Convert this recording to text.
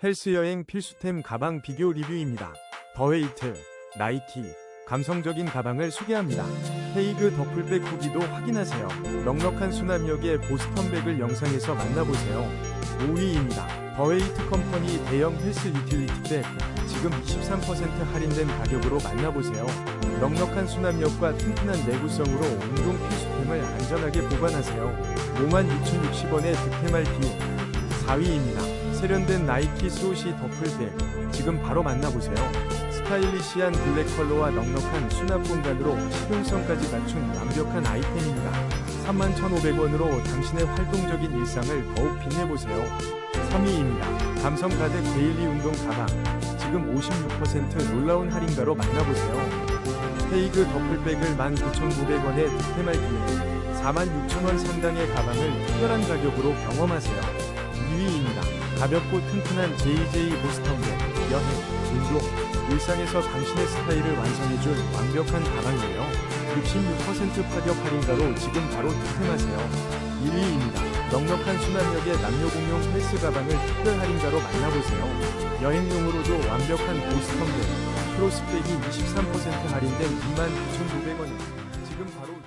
헬스 여행 필수템 가방 비교 리뷰입니다. 더웨이트, 나이키, 감성적인 가방을 소개합니다. 헤이그 더플백 후기도 확인하세요. 넉넉한 수납력의 보스턴백을 영상에서 만나보세요. 5위입니다. 더웨이트 컴퍼니 대형 헬스 유틸리티 백 지금 23% 할인된 가격으로 만나보세요. 넉넉한 수납력과 튼튼한 내구성으로 운동 필수템을 안전하게 보관하세요. 56,060원의 득템할 비용 4위입니다. 세련된 나이키 스오시 더플백 지금 바로 만나보세요. 스타일리시한 블랙 컬러와 넉넉한 수납 공간으로 실용성까지 갖춘 완벽한 아이템입니다. 31,500원으로 당신의 활동적인 일상을 더욱 빛내보세요. 3위입니다. 감성 가득 데일리 운동 가방 지금 56% 놀라운 할인가로 만나보세요. 헤이그 더플백을 19,900원에 득템할 기회 46,000원 상당의 가방을 특별한 가격으로 경험하세요. 2위입니다. 가볍고 튼튼한 JJ 보스턴백 여행, 운동, 일상에서 당신의 스타일을 완성해줄 완벽한 가방이에요. 66% 파격 할인가로 지금 바로 득템하세요. 1위입니다. 넉넉한 수납력의 남녀 공용 헬스 가방을 특별 할인가로 만나보세요. 여행용으로도 완벽한 보스턴백, 크로스백이 23% 할인된 29,900원에 지금 바로